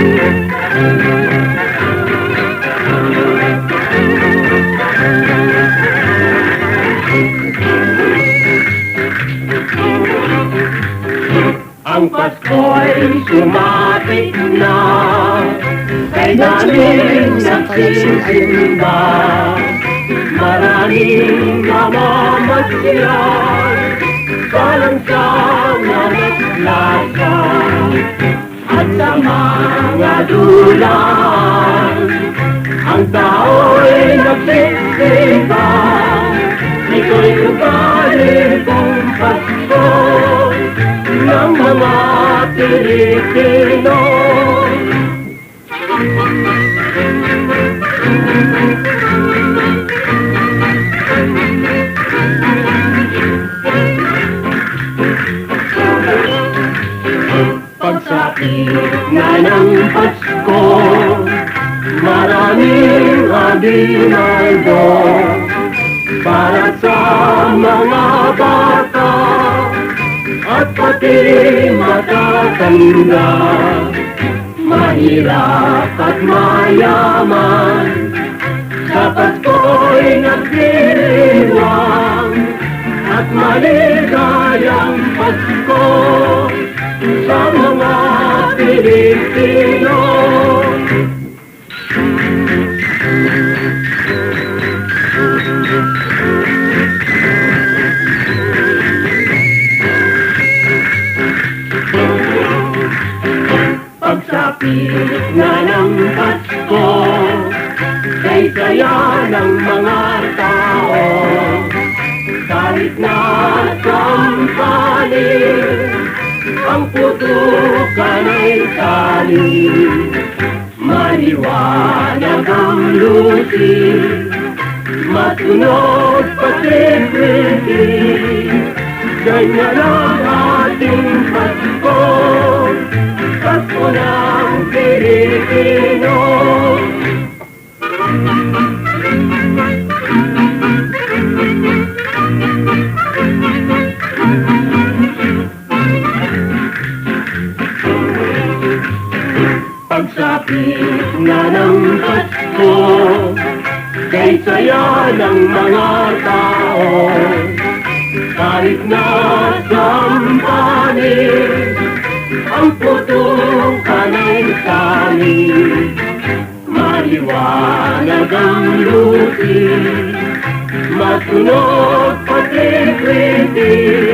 Ang Pasko'y sumapit na Kay namin nagsisimba Maraming namamasyan Salansang na naglakad At sa mga dulan Ang tao'y nagsisimba Ito'y ugali kong Pasko ng mga Pilipino. Pagsapit na ng Pasko, maraming abinaldo para sa mga bata at pati matatanda Mahirap at mayaman Pagsapit na ng Pasko Kay saya ng mga tao Kahit na kampani Ang putukan ay tali Maliwanag ang lusi Matunog pati pretty Ganyan ang ating Pasko Pasko ng Pilipino. Pagsapit na ng Pasko Kay saya ng mga tao. Kahit na sampani Ang putukan Ang luti Matunog pati pretty